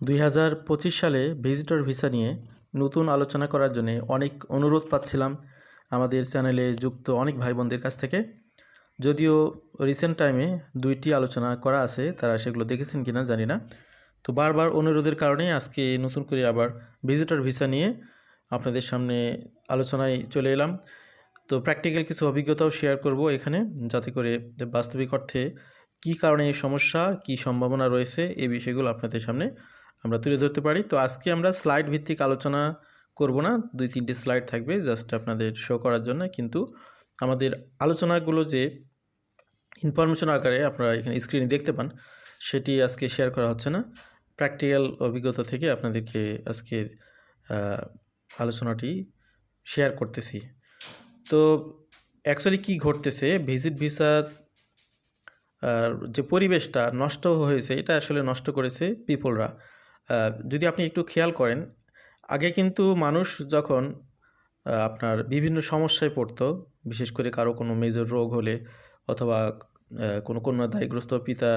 দুই হাজার পঁচিশ সালে ভিজিটর ভিসা নিয়ে নতুন আলোচনা করার জন্যে অনেক অনুরোধ পাচ্ছিলাম আমাদের চ্যানেলে যুক্ত অনেক ভাই বোনদের কাছ থেকে। যদিও রিসেন্ট টাইমে দুইটি আলোচনা করা আছে, তারা সেগুলো দেখেছেন কিনা জানি না। তো বারবার অনুরোধের কারণেই আজকে নতুন করে আবার ভিজিটর ভিসা নিয়ে আপনাদের সামনে আলোচনায় চলে এলাম। তো প্র্যাকটিক্যাল কিছু অভিজ্ঞতাও শেয়ার করব এখানে, যাতে করে বাস্তবিক অর্থে কী কারণে সমস্যা, কী সম্ভাবনা রয়েছে, এই বিষয়গুলো আপনাদের সামনে আমরা তুলে ধরতে পারি। তো আজকে আমরা স্লাইড ভিত্তিক আলোচনা করব না। দুই, তিনটি স্লাইড থাকবে জাস্ট আপনাদের শো করার জন্য। কিন্তু আমাদের আলোচনাগুলো যে ইনফরমেশন আকারে আপনারা এখানে স্ক্রিনে দেখতে পান, সেটি আজকে শেয়ার করা হচ্ছে না। প্র্যাকটিক্যাল অভিজ্ঞতা থেকে আপনাদেরকে আজকের আলোচনাটি শেয়ার করতেছি। তো অ্যাকচুয়ালি কি ঘটতেছে? ভিজিট ভিসা যে পরিবেশটা নষ্ট হয়েছে, এটা আসলে নষ্ট করেছে পিপলরা যদি আপনি একটু খেয়াল করেন, আগে কিন্তু মানুষ যখন আপনার বিভিন্ন সমস্যায় পড়তো, বিশেষ করে কারও কোনো মেজর রোগ হলে অথবা কোনো কন্যা দায়গ্রস্ত পিতা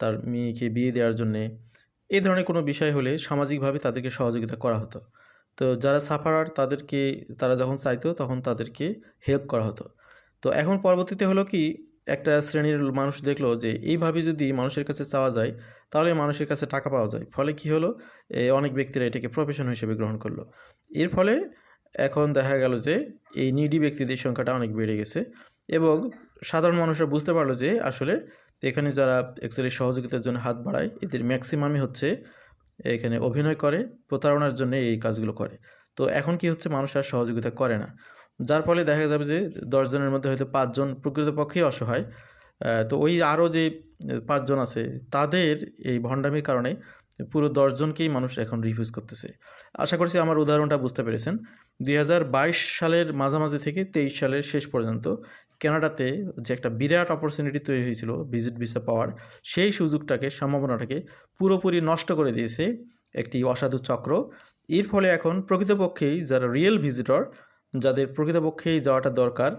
তার মেয়েকে বিয়ে দেওয়ার জন্যে এই ধরনের কোনো বিষয় হলে সামাজিকভাবে তাদেরকে সহযোগিতা করা হতো। তো যারা সাফারার তাদেরকে, তারা যখন চাইতো তখন তাদেরকে হেল্প করা হতো। তো এখন পরবর্তীতে হলো কি একটা শ্রেণির মানুষ দেখল যে, এইভাবে যদি মানুষের কাছে চাওয়া যায়, তাহলে মানুষের কাছে টাকা পাওয়া যায়। ফলে কি হলো? অনেক ব্যক্তিরা এটাকে প্রফেশন হিসেবে গ্রহণ করল। এর ফলে এখন দেখা গেল যে, এই নিডি ব্যক্তিদের সংখ্যাটা অনেক বেড়ে গেছে এবং সাধারণ মানুষরা বুঝতে পারল যে, আসলে এখানে যারা অ্যাকচুয়ালি সহযোগিতার জন্য হাত বাড়ায়, এদের ম্যাক্সিমামই হচ্ছে এখানে অভিনয় করে, প্রতারণার জন্য এই কাজগুলো করে। তো এখন কি হচ্ছে? মানুষ আর সহযোগিতা করে না। যার ফলে দেখা যাবে যে দশজনের মধ্যে হয়তো পাঁচজন প্রকৃতপক্ষেই অসহায়। তো ওই আরও যে পাঁচজন আছে, তাদের এই ভণ্ডামির কারণে পুরো দশজনকেই মানুষ এখন রিফিউজ করতেছে। আশা করছি আমার উদাহরণটা বুঝতে পেরেছেন। দুই হাজার বাইশ সালের মাঝামাঝি থেকে তেইশ সালের শেষ পর্যন্ত কানাডাতে যে একটা বিরাট অপরচুনিটি তৈরি হয়েছিল ভিজিট ভিসা পাওয়ার, সেই সুযোগটাকে, সম্ভাবনাটাকে পুরোপুরি নষ্ট করে দিয়েছে একটি অসাধু চক্র। এর ফলে এখন প্রকৃতপক্ষেই যারা রিয়েল ভিজিটর যাদের প্রকৃতপক্ষেই যাওয়াটা দরকার,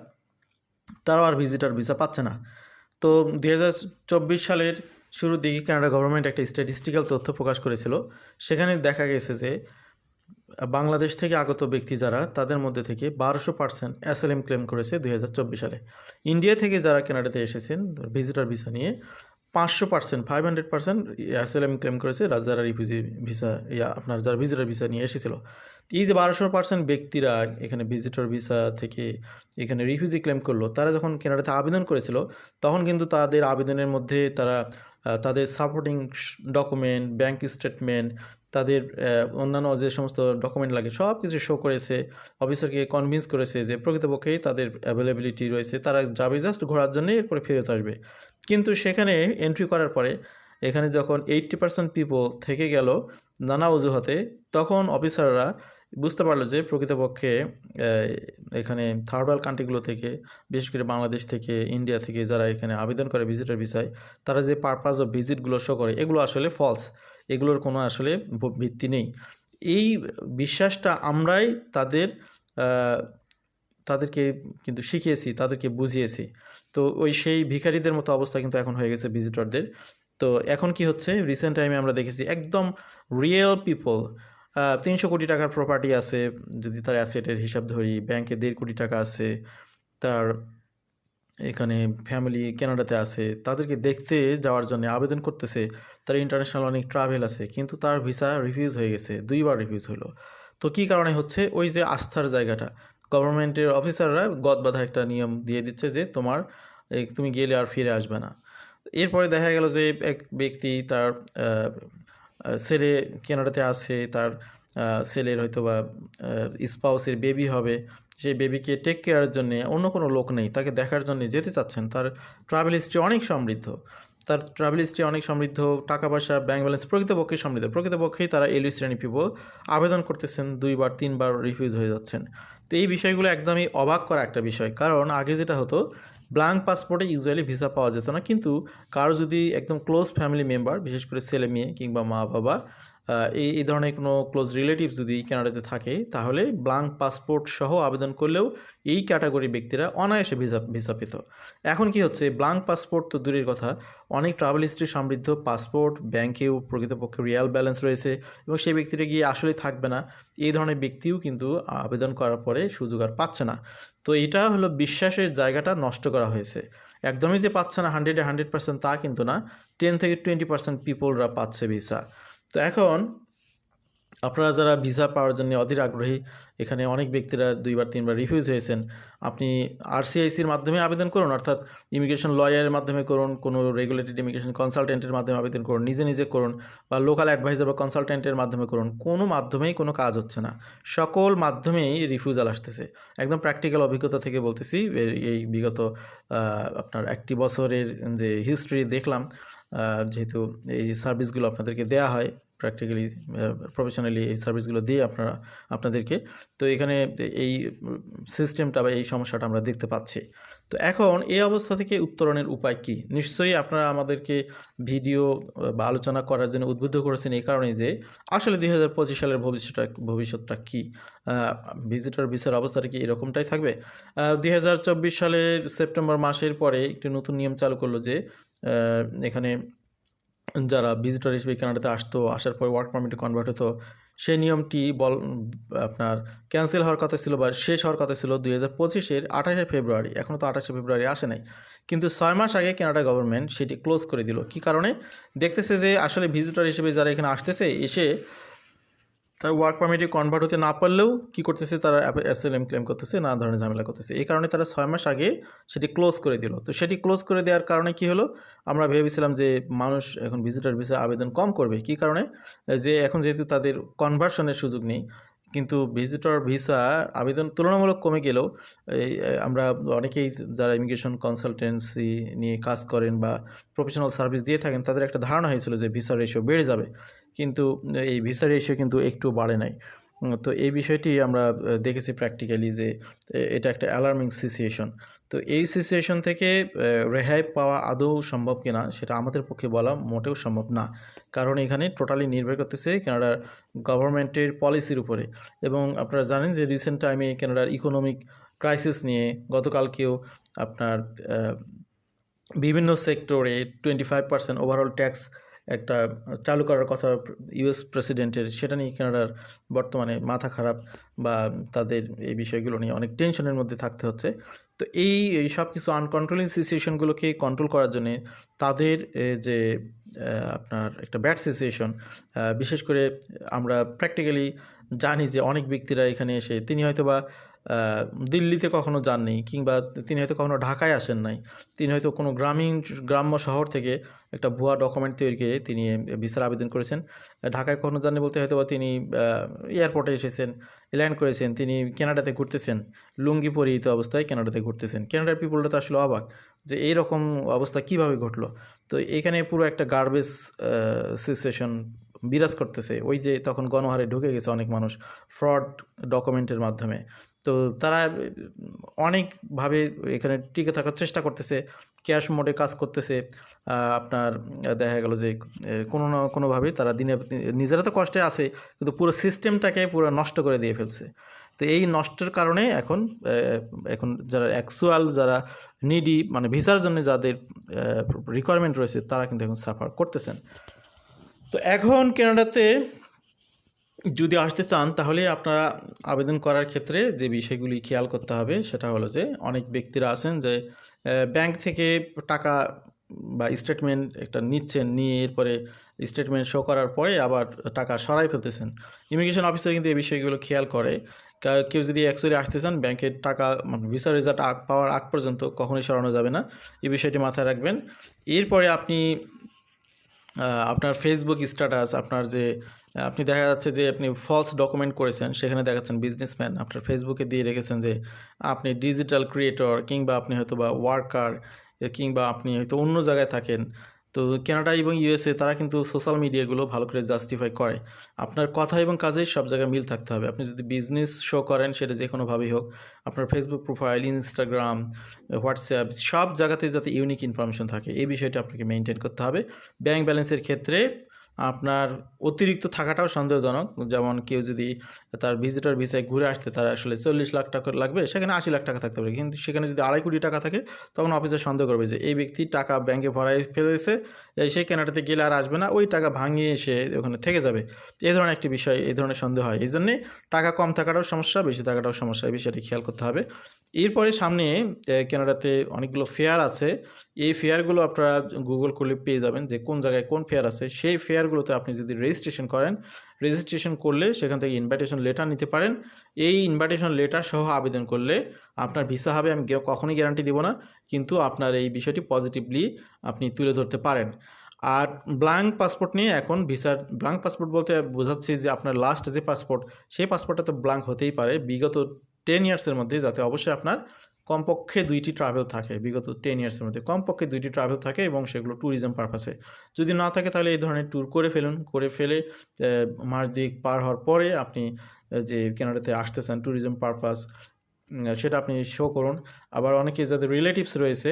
তারাও আর ভিজিটর ভিসা পাচ্ছে না। তো দুই হাজার চব্বিশ সালের শুরুর দিকে কানাডা গভর্নমেন্ট একটা স্ট্যাটিস্টিক্যাল তথ্য প্রকাশ করেছিল। সেখানে দেখা গেছে যে, বাংলাদেশ থেকে আগত ব্যক্তি যারা, তাদের মধ্যে থেকে বারোশো পার্সেন্ট অ্যাসেলেম ক্লেম করেছে দুই হাজার চব্বিশ সালে। ইন্ডিয়া থেকে যারা কানাডাতে এসেছেন ভিজিটর ভিসা নিয়ে পাঁচশো percent five hundred percent asylum claim করেছে রা- যারা রিফিউজি ভিসা ইয়া আপনার যারা ভিজিটর ভিসা নিয়ে এসেছিল। এই যে বারোশো পার্সেন্ট ব্যক্তিরা এখানে ভিজিটর ভিসা থেকে এখানে রিফিউজি ক্লেম করল, তারা যখন কেনাডাতে আবেদন করেছিল, তখন কিন্তু তাদের আবেদনের মধ্যে তারা তাদের সাপোর্টিং ডকুমেন্ট ব্যাংক স্টেটমেন্ট তাদের অন্যান্য যে সমস্ত ডকুমেন্ট লাগে সব কিছু শো করেছে অফিসারকে কনভিন্স করেছে যে প্রকৃতপক্ষেই তাদের অ্যাভেলেবিলিটি রয়েছে, তারা যাবে জাস্ট ঘোরার জন্য, এরপরে ফেরত আসবে। কিন্তু সেখানে এন্ট্রি করার পরে এখানে যখন এইট্টি পার্সেন্ট পিপল থেকে গেল নানা অজুহাতে, তখন অফিসাররা বুঝতে পারল যে প্রকৃতপক্ষে এখানে থার্ড ওয়ার্ল্ড কান্ট্রিগুলো থেকে, বিশেষ করে বাংলাদেশ থেকে ইন্ডিয়া থেকে যারা এখানে আবেদন করে ভিজিটার ভিসায় তারা যে পারপাস অফ ভিজিটগুলো শো করে, এগুলো আসলে ফলস এগুলোর কোনো আসলে ভিত্তি নেই। এই বিশ্বাসটা আমরাই তাদের তাদেরকে কিন্তু শিখিয়েছি, তাদেরকে বুঝিয়েছি। তো ওই সেই ভিখারিদের মতো অবস্থা কিন্তু এখন হয়ে গেছে ভিজিটরদের তো এখন কি হচ্ছে? রিসেন্ট টাইমে আমরা দেখেছি একদম রিয়েল পিপল তিনশো কোটি টাকার প্রপার্টি আছে। যদি তার অ্যাসেটের হিসাব ধরি ব্যাংকে দেড় কোটি টাকা আছে, তার এখানে ফ্যামিলি কানাডাতে আছে, তাদেরকে দেখতে যাওয়ার জন্য আবেদন করতেছে, তার ইন্টারন্যাশনাল অনেক ট্রাভেল আছে, কিন্তু তার ভিসা রিফিউজ হয়ে গেছে, দুইবার রিফিউজ হলো। তো কী কারণে হচ্ছে? ওই যে আস্থার জায়গাটা। গভর্নমেন্টের অফিসাররা গদবাধা একটা নিয়ম দিয়ে দিচ্ছে যে তোমার তুমি গেলে আর ফিরে আসবে না। এরপরে দেখা গেল যে এক ব্যক্তি তার ছেলে কানাডাতে আছে, তার ছেলের হয়তো বা স্পাউসের বেবি হবে সেই বেবিকে টেক কেয়ারের জন্যে অন্য কোনো লোক নেই, তাকে দেখার জন্য যেতে চাচ্ছেন, তার ট্রাভেল হিস্ট্রি অনেক সমৃদ্ধ। তার ট্রাভেল হিস্ট্রি অনেক সমৃদ্ধ, টাকা পয়সা ব্যাংক ব্যালেন্স প্রকৃতপক্ষে সমৃদ্ধ। প্রকৃতপক্ষেই তারা এলি শ্রেণি পিপল আবেদন করতেছেন, দুইবার, তিনবার রিফিউজ হয়ে যাচ্ছেন। তো এই বিষয়গুলো একদমই অবাক করা একটা বিষয়। কারণ আগে যেটা হতো ব্ল্যাঙ্ক পাসপোর্টে ইউজুয়ালি ভিসা পাওয়া যেত না। কিন্তু কারও যদি একদম ক্লোজ ফ্যামিলি মেম্বার বিশেষ করে ছেলে মেয়ে কিংবা মা বাবা এই এই ধরনের কোনো ক্লোজ রিলেটিভ যদি কানাডাতে থাকে, তাহলে ব্লাঙ্ক পাসপোর্ট সহ আবেদন করলেও এই ক্যাটাগরি ব্যক্তিরা অনায়াসে ভিসা ভিসা পেত। এখন কি হচ্ছে? ব্লাঙ্ক পাসপোর্ট তো দূরের কথা। অনেক ট্রাভেল হিস্ট্রি সমৃদ্ধ পাসপোর্ট ব্যাংকেও প্রকৃতপক্ষে রিয়াল ব্যালেন্স রয়েছে এবং সেই ব্যক্তিটা গিয়ে আসলে থাকবে না। এই ধরনের ব্যক্তিও কিন্তু আবেদন করার পরে সুযোগ আর পাচ্ছে না। তো এটা হলো বিশ্বাসের জায়গাটা নষ্ট করা হয়েছে। একদমই যে পাচ্ছে না হান্ড্রেডে হান্ড্রেড পার্সেন্ট তা কিন্তু না। টেন থেকে টোয়েন্টি পার্সেন্ট পিপলরা পাচ্ছে ভিসা তো এখন আপনারা যারা ভিসা পাওয়ার জন্য অধীর আগ্রহী, এখানে অনেক ব্যক্তিরা দুইবার, তিনবার রিফিউজ হয়েছেন, আপনি আরসিআইসির মাধ্যমে আবেদন করুন, অর্থাৎ ইমিগ্রেশন লয়ারের মাধ্যমে করুন, কোনো রেগুলেটেড ইমিগ্রেশন কনসালটেন্টের মাধ্যমে আবেদন করুন, নিজে নিজে করুন, বা লোকাল অ্যাডভাইজার বা কনসালটেন্টের মাধ্যমে করুন, কোনো মাধ্যমেই কোনো কাজ হচ্ছে না। সকল মাধ্যমেই রিফিউজাল আসতেছে। একদম প্র্যাকটিক্যাল অভিজ্ঞতা থেকে বলতেছি, এই- বিগত আপনার একটি বছরের যে হিস্ট্রি দেখলাম যেহেতু এই সার্ভিসগুলো আপনাদেরকে দেয়া হয় প্র্যাকটিক্যালি প্রফেশনালি এই সার্ভিসগুলো দিয়ে আপনারা, আপনাদেরকে, তো এখানে এই সিস্টেমটা বা এই সমস্যাটা আমরা দেখতে পাচ্ছি। তো এখন এই অবস্থা থেকে উত্তরণের উপায় কি? নিশ্চয়ই আপনারা আমাদেরকে ভিডিও বা আলোচনা করার জন্য উদ্বুদ্ধ করেছেন এই কারণে যে, আসলে দুই হাজার পঁচিশ সালের ভবিষ্যৎটা ভবিষ্যৎটা কী? ভিজিটর ভিসার অবস্থাটা কি এরকমটাই থাকবে? দুই হাজার চব্বিশ সালে সেপ্টেম্বর মাসের পরে একটি নতুন নিয়ম চালু করল যে এখানে যারা ভিজিটর হিসেবে কানাডাতে আসতো, আসার পর ওয়ার্ক পারমিটে কনভার্ট হতো, সেই নিয়মটি বল, আপনার ক্যান্সেল হওয়ার কথা ছিল বা শেষ হওয়ার কথা ছিল দুই হাজার পঁচিশের আঠাশে ফেব্রুয়ারি। এখনও তো আঠাশে ফেব্রুয়ারি আসে নাই। কিন্তু ছয় মাস আগে কানাডা গভর্নমেন্ট সেটি ক্লোজ করে দিল। কি কারণে? দেখতেছে যে আসলে ভিজিটর হিসেবে যারা এখানে আসতেছে, এসে তার ওয়ার্ক পারমিটে কনভার্ট হতে না পারলেও কী করতেছে? তারা এসএলএম ক্লেম করতেছে, নানা ধরনের ঝামেলা করতেছে। এই কারণে তারা ছয় মাস আগে সেটি ক্লোজ করে দিল। তো সেটি ক্লোজ করে দেওয়ার কারণে কি হলো? আমরা ভেবেছিলাম যে মানুষ এখন ভিজিটার ভিসা আবেদন কম করবে। কি কারণে? যে এখন যেহেতু তাদের কনভার্সনের সুযোগ নেই, কিন্তু ভিজিটর ভিসা আবেদন তুলনামূলক কমে গেলেও আমরা অনেকেই যারা ইমিগ্রেশন কনসালটেন্সি নিয়ে কাজ করেন বা প্রফেশনাল সার্ভিস দিয়ে থাকেন, তাদের একটা ধারণা হয়েছিল যে ভিসা রেশিও বেড়ে যাবে। কিন্তু এই ভিসা রেশিও কিন্তু একটু বাড়ে নাই। তো এই বিষয়টি আমরা দেখেছি প্র্যাকটিক্যালি যে এটা একটা অ্যালার্মিং সিচুয়েশন তো এই সিচুয়েশন থেকে রেহাই পাওয়া আদৌ সম্ভব কিনা, সেটা আমাদের পক্ষে বলা মোটেও সম্ভব না। কারণ এখানে টোটালি নির্ভর করতেছে কানাডার গভর্নমেন্টের পলিসির উপরে। এবং আপনারা জানেন যে রিসেন্ট টাইমে কানাডার ইকোনমিক ক্রাইসিস নিয়ে গতকালকেও আপনার বিভিন্ন সেক্টরে twenty five percent overall tax একটা চালু করার কথা ইউএস প্রেসিডেন্টের সেটা নিয়ে কানাডার বর্তমানে মাথা খারাপ বা তাদের এই বিষয়গুলো নিয়ে অনেক টেনশনের মধ্যে থাকতে হচ্ছে। তো এই এই সব কিছু আনকন্ট্রোলিং সিচুয়েশনগুলোকে কন্ট্রোল করার জন্যে তাদের যে আপনার একটা ব্যাড সিচুয়েশন বিশেষ করে আমরা প্র্যাকটিক্যালি জানি যে অনেক ব্যক্তিরা এখানে এসে, তিনি হয়তো বা দিল্লিতে কখনো যাননি কিংবা তিনি হয়তো কখনো ঢাকায় আসেন নাই। তিনি হয়তো কোনো গ্রামীণ, গ্রাম্য শহর থেকে একটা ভুয়া ডকুমেন্ট তৈরি করে তিনি ভিসার আবেদন করেছেন। ঢাকায় কখনো যাননি বলতে হয়তো বা তিনি এয়ারপোর্টে এসেছেন ল্যান্ড করেছেন, তিনি কানাডাতে ঘুরতেছেন। লুঙ্গি পরিহিত অবস্থায় কানাডাতে ঘুরতেছেন। কানাডার পিপলটা তো আসলে অবাক যে এইরকম অবস্থা কীভাবে ঘটলো? তো এখানে পুরো একটা গার্বেজ সিচুয়েশন বিরাজ করতেছে। ওই যে তখন গণহারে ঢুকে গেছে অনেক মানুষ ফ্রড ডকুমেন্টের মাধ্যমে। তো তারা অনেকভাবে এখানে টিকে থাকার চেষ্টা করতেছে ক্যাশ মোডে কাজ করতেছে। আপনার দেখা গেল যে কোনো না কোনোভাবে তারা দিনে নিজেরা তো কষ্টে আছে, কিন্তু পুরো সিস্টেমটাকে পুরো নষ্ট করে দিয়ে ফেলছে। তো এই নষ্টের কারণে এখন এখন যারা অ্যাকচুয়াল যারা নিডি মানে ভিসার জন্য যাদের রিকোয়ারমেন্ট রয়েছে, তারা কিন্তু এখন সাফার করতেছেন। তো এখন কানাডাতে যদি আসতে চান, তাহলে আপনারা আবেদন করার ক্ষেত্রে যে বিষয়গুলি খেয়াল করতে হবে, সেটা হলো যে অনেক ব্যক্তিরা আছেন যে ব্যাংক থেকে টাকা বা স্টেটমেন্ট একটা নিচ্ছেন, নিয়ে এরপরে স্টেটমেন্ট শো করার পরে আবার টাকা সরাই ফেলতেছেন। ইমিগ্রেশন অফিসার কিন্তু এই বিষয়গুলো খেয়াল করে। কেউ যদি অ্যাকচুয়ালি আসতে চান ব্যাংকের টাকা মানে ভিসা রেজাল্ট আগ পাওয়ার আগ পর্যন্ত কখনোই সরানো যাবে না। এই বিষয়টি মাথায় রাখবেন। এরপরে আপনি আপনার ফেসবুক স্ট্যাটাস আপনার যে, আপনি দেখা যাচ্ছে যে আপনি ফলস ডকুমেন্ট করেছেন, সেখানে দেখাচ্ছেন বিজনেসম্যান আপনার ফেসবুকে দিয়ে রেখেছেন যে আপনি ডিজিটাল ক্রিয়েটর কিংবা আপনি হয়তো বা ওয়ার্কার কিংবা আপনি হয়তো অন্য জায়গায় থাকেন। তো কানাডা এবং ইউএসএ তারা কিন্তু সোশ্যাল মিডিয়াগুলো ভালো করে জাস্টিফাই করে। আপনার কথা এবং কাজে সব জায়গায় মিল থাকতে হবে। আপনি যদি বিজনেস শো করেন, সেটা যে কোনোভাবেই হোক। আপনার ফেসবুক প্রোফাইল ইনস্টাগ্রাম হোয়াটসঅ্যাপ সব জায়গাতে যাতে ইউনিক ইনফরমেশন থাকে। এই বিষয়টা আপনাকে মেনটেন করতে হবে। ব্যাংক ব্যালেন্সের ক্ষেত্রে আপনার অতিরিক্ত থাকাটাও সন্দেহজনক। যেমন কেউ যদি তার ভিজিটর ভিসায় ঘুরে আসতে তার আসলে চল্লিশ লাখ টাকা লাগবে, সেখানে আশি লাখ টাকা থাকতে পারে। কিন্তু সেখানে যদি আড়াই কোটি টাকা থাকে, তখন অফিসার সন্দেহ করবে যে এই ব্যক্তি টাকা ব্যাংকে ভরাই ফেলেছে, এই সে কেনাডাতে গেলে আর আসবে না, ওই টাকা ভাঙিয়ে এসে ওখানে থেকে যাবে। এই ধরনের একটি বিষয়, এই ধরনের সন্দেহ হয়। এই জন্যে টাকা কম থাকাটাও সমস্যা, বেশি থাকাটাও সমস্যা, এই বিষয়টি খেয়াল করতে হবে। এরপরে সামনে কেনাডাতে অনেকগুলো ফেয়ার আছে। এই ফেয়ারগুলো আপনারা গুগল করলে পেয়ে যাবেন যে কোন জায়গায় কোন ফেয়ার আছে। সেই ফেয়ারগুলোতে আপনি যদি রেজিস্ট্রেশন করেন রেজিস্ট্রেশন করলে সেখান থেকে ইনভাইটেশন লেটার নিতে পারেন। এই ইনভাইটেশন লেটার সহ আবেদন করলে আপনার ভিসা হবে, আমি কখনোই গ্যারান্টি দিব না, কিন্তু আপনার এই বিষয়টি পজিটিভলি আপনি তুলে ধরতে পারেন। আর ব্ল্যাঙ্ক পাসপোর্ট নিয়ে এখন ভিসার ব্ল্যাঙ্ক পাসপোর্ট বলতে বোঝাচ্ছি যে আপনার লাস্ট যে পাসপোর্ট সেই পাসপোর্টটা তো ব্ল্যাঙ্ক হতেই পারে। বিগত টেন ইয়ার্সের মধ্যে যাতে অবশ্যই আপনার কমপক্ষে দুইটি ট্রাভেল থাকে, বিগত টেন ইয়ার্সের মধ্যে। কমপক্ষে দুইটি ট্রাভেল থাকে এবং সেগুলো ট্যুরিজম পারপাসে যদি না থাকে তাহলে এই ধরনের ট্যুর করে ফেলুন। করে ফেলে মাস দিক পার হওয়ার পরে আপনি যে কেনাডাতে আসতেছেন ট্যুরিজম পারপাস সেটা আপনি শো করুন। আবার অনেকে যাদের রিলেটিভস রয়েছে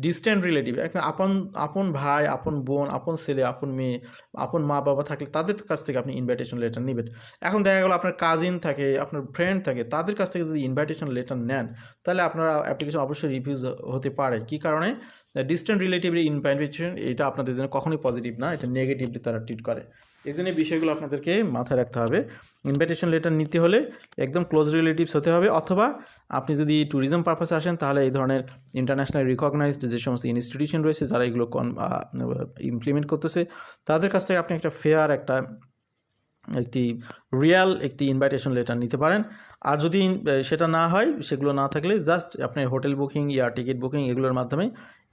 ডিস্ট্যান্ট রিলেটিভ এখন আপন আপন ভাই, আপন বোন, আপন ছেলে, আপন মেয়ে, আপন মা বাবা থাকলে তাদের কাছ থেকে আপনি ইনভাইটেশন লেটার নেবেন। এখন দেখা গেলো আপনার কাজিন থাকে, আপনার ফ্রেন্ড থাকে, তাদের কাছ থেকে যদি ইনভাইটেশন লেটার নেন, তাহলে আপনার অ্যাপ্লিকেশন অবশ্যই রিফিউজ হতে পারে। কি কারণে? ডিস্ট্যান্ট রিলেটিভলি ইনভাইটেশন এটা আপনাদের জন্য কখনোই পজিটিভ না, এটা নেগেটিভলি তারা ট্রিট করে। এই জন্য বিষয়গুলো আপনাদেরকে মাথায় রাখতে হবে। ইনভাইটেশন লেটার নিতে হলে একদম ক্লোজ রিলেটিভস হতে হবে অথবা আপনি যদি ট্যুরিজম পারপাসে আসেন তাহলে এই ধরনের ইন্টারন্যাশনাল রিকগনাইজড যে সমস্ত ইনস্টিটিউশন রয়েছে যারা এগুলো ইমপ্লিমেন্ট করতেছে, তাদের কাছ থেকে আপনি একটা ফেয়ার একটা, একটি রিয়াল একটি ইনভাইটেশন লেটার নিতে পারেন। আর যদি সেটা না হয়, সেগুলো না থাকলে জাস্ট আপনি hotel booking air ticket booking এগুলোর মাধ্যমে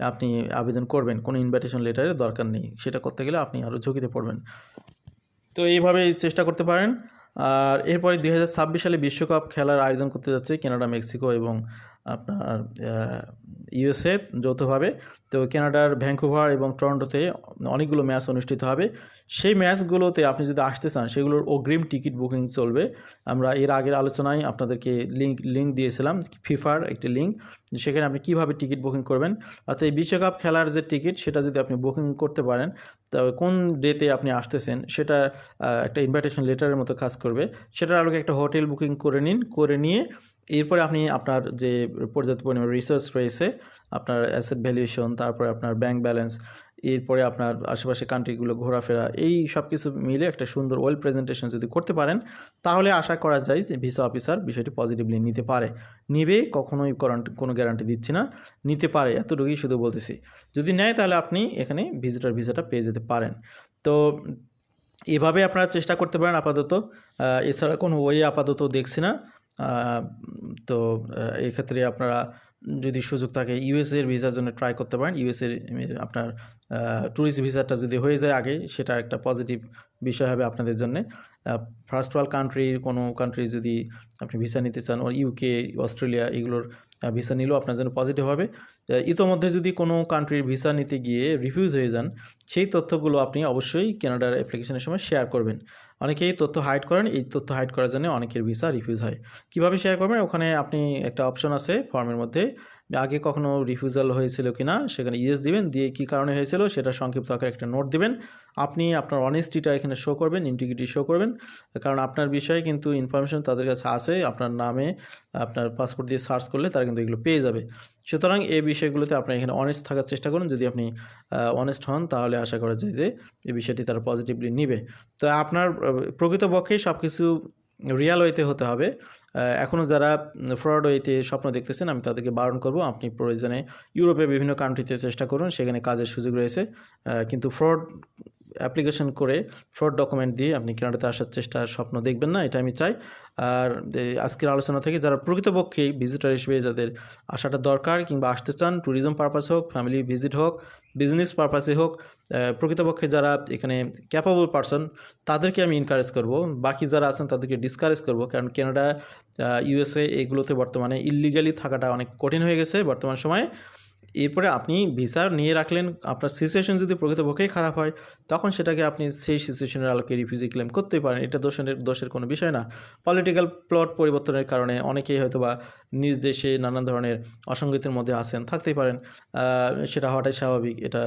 আপনি আবেদন করবেন। কোনো ইনভাইটেশন লেটারের দরকার নেই। সেটা করতে গেলে আপনি আরও ঝুঁকিতে পড়বেন। তো এইভাবে চেষ্টা করতে পারেন। আর এরপরে দুই হাজার ছাব্বিশ সালে বিশ্বকাপ খেলার আয়োজন করতে যাচ্ছে কানাডা, মেক্সিকো এবং আপনার ইউএসএ যৌথভাবে। তো কানাডার ভ্যাঙ্কুভার এবং টরন্টোতে অনেকগুলো ম্যাচ অনুষ্ঠিত হবে। সেই ম্যাচগুলোতে আপনি যদি আসতে চান, সেগুলোর অগ্রিম টিকিট বুকিং চলবে। আমরা এর আগের আলোচনায় আপনাদেরকে লিঙ্ক লিঙ্ক দিয়েছিলাম, ফিফার একটি লিঙ্ক। সেখানে আপনি কীভাবে টিকিট বুকিং করবেন? অর্থাৎ এই বিশ্বকাপ খেলার যে টিকিট, সেটা যদি আপনি বুকিং করতে পারেন তবে কোন ডেতে আপনি আসতেছেন, সেটা একটা ইনভাইটেশন লেটারের মতো কাজ করবে। সেটার আলোকে একটা হোটেল বুকিং করে নিন, করে নিয়ে এরপরে আপনি আপনার যে পর্যাপ্ত পরিমাণ রিসার্চ রয়েছে, আপনার অ্যাসেট ভ্যালুয়েশন তারপরে আপনার ব্যাংক ব্যালেন্স এরপরে আপনার আশেপাশে কান্ট্রিগুলো ঘোরাফেরা, এই সব কিছু মিলে একটা সুন্দর ওয়েল প্রেজেন্টেশন যদি করতে পারেন, তাহলে আশা করা যায় যে ভিসা অফিসার বিষয়টি পজিটিভলি নিতে পারে। নিবে, কখনোই কোনো গ্যারান্টি দিচ্ছি না, নিতে পারে, এতটুকুই শুধু বলতেছি। যদি নেয়, তাহলে আপনি এখানে ভিজিটার ভিসাটা পেয়ে যেতে পারেন। তো এভাবে আপনারা চেষ্টা করতে পারেন আপাতত। এছাড়া কোনো ওয়ে আপাতত দেখছি না। তো এক্ষেত্রে আপনারা যদি সুযোগ থাকে ইউএসএর ভিসার জন্য ট্রাই করতে পারেন। ইউএসএর আপনার ট্যুরিস্ট ভিসাটা যদি হয়ে যায় আগে, সেটা একটা পজিটিভ বিষয় হবে আপনাদের জন্য। ফার্স্ট ওয়ার্ল্ড কান্ট্রির কোনো কান্ট্রি যদি আপনি ভিসা নিতে চান ও ইউকে অস্ট্রেলিয়া এগুলোর ভিসা নিলেও আপনার জন্য পজিটিভ হবে। ইতোমধ্যে যদি কোনো কান্ট্রির ভিসা নিতে গিয়ে রিফিউজ হয়ে যান, সেই তথ্যগুলো আপনি অবশ্যই কানাডার অ্যাপ্লিকেশনের সময় শেয়ার করবেন। অনেকেই তথ্য হাইড করেন। এই তথ্য হাইড করার জন্য অনেকের ভিসা রিফিউজ হয়। কীভাবে শেয়ার করবেন? ওখানে আপনি একটা অপশন আছে ফর্মের মধ্যে। আগে কখনো রিফিউজাল হয়েছিল কি না সেখানে ইয়েস দিবেন দিয়ে কী কারণে হয়েছিল সেটা সংক্ষিপ্ত আকারে একটা নোট দিবেন। আপনি আপনার অনেস্টিটা এখানে শো করবেন ইন্টিগ্রিটি শো করবেন। কারণ আপনার বিষয়ে কিন্তু ইনফরমেশন তাদের কাছে আছে আপনার নামে আপনার পাসপোর্ট দিয়ে সার্চ করলে তারা কিন্তু এগুলো পেয়ে যাবে। সুতরাং এই বিষয়গুলোতে আপনি এখানে অনেস্ট থাকার চেষ্টা করুন। যদি আপনি অনেস্ট হন তাহলে আশা করা যায় যে এই বিষয়টি তারা পজিটিভলি নিবে। তো আপনার আহ, প্রকৃতপক্ষেই সব কিছু রিয়াল ওয়েতে হতে হবে। এখনও যারা ফ্রড ওয়েতে স্বপ্ন দেখতেছেন, আমি তাদেরকে বারণ করব। আপনি প্রয়োজনে ইউরোপের বিভিন্ন কান্ট্রিতে চেষ্টা করুন, সেখানে কাজের সুযোগ রয়েছে। কিন্তু ফ্রড অ্যাপ্লিকেশন করে ফ্রড ডকুমেন্ট দিয়ে আপনি কানাডাতে আসার চেষ্টা, স্বপ্ন দেখবেন না, এটা আমি চাই। আর আজকের আলোচনা থেকে যারা প্রকৃতপক্ষেই ভিজিটার হিসেবে যাদের আসাটা দরকার কিংবা আসতে চান ট্যুরিজম পারপাস হোক ফ্যামিলি ভিজিট হোক বিজনেস পারপাসে হোক প্রকৃতপক্ষে যারা এখানে ক্যাপাবল পারসন তাদেরকে আমি এনকারেজ করব। বাকি যারা আছেন, তাদেরকে ডিসকারেজ করব। কারণ কানাডা ইউএসএ এগুলোতে বর্তমানে ইলিগালি থাকাটা অনেক কঠিন হয়ে গেছে। বর্তমান সময়ে এরপরে আপনি ভিসা নিয়ে রাখলেন, আপনার সিচুয়েশন যদি প্রকৃতপক্ষেই খারাপ হয়, তখন সেটাকে আপনি সেই সিচুয়েশনের আলোকে রিফিউজি ক্লেম করতেই পারেন। এটা দোষের দোষের কোনো বিষয় না। পলিটিক্যাল প্লট পরিবর্তনের কারণে অনেকেই হয়তো বা নিজ দেশে নানান ধরনের অসঙ্গতির মধ্যে আছেন, থাকতেই পারেন। সেটা হওয়াটাই স্বাভাবিক। এটা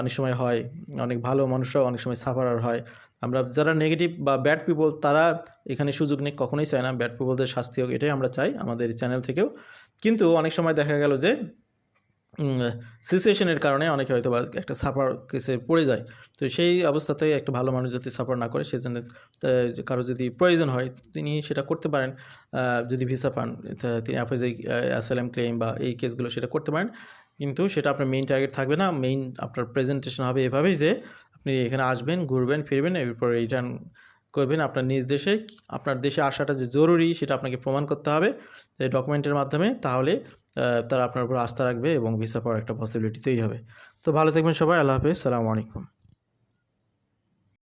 অনেক সময় হয়, অনেক ভালো মানুষরাও অনেক সময় সাফারার হয়। আমরা যারা নেগেটিভ বা ব্যাড পিপল তারা এখানে সুযোগ নেই কখনোই চায় না। ব্যাড পিপলদের শাস্তি হোক, এটাই আমরা চাই আমাদের চ্যানেল থেকেও। কিন্তু অনেক সময় দেখা গেল যে সিচুয়েশনের কারণে অনেকে হয়তো বা একটা সাফার কেসে পড়ে যায়। তো সেই অবস্থাতে একটা ভালো মানুষ যাতে সাফার না করে, সেজন্য কারও যদি প্রয়োজন হয়, তিনি সেটা করতে পারেন। যদি ভিসা পান তিনি অ্যাফেজে অ্যাসাইলাম ক্লেম বা এই কেসগুলো সেটা করতে পারেন। কিন্তু সেটা আপনার মেইন টার্গেট থাকবে না। মেইন আপনার প্রেজেন্টেশন হবে এভাবেই যে, আপনি এখানে আসবেন, ঘুরবেন, ফিরবেন, এরপর রিটার্ন করবেন আপনার নিজ দেশে। আপনার দেশে আসাটা যে জরুরি, সেটা আপনাকে প্রমাণ করতে হবে। ডকুমেন্টের মাধ্যমে। তাহলে তারা আপনার উপর আস্থা রাখবে এবং ভিসা পাওয়ার একটা পসিবিলিটি তৈরি হবে। তো ভালো থাকবেন সবাই, আল্লাহ হাফিজ, সালামু আলাইকুম।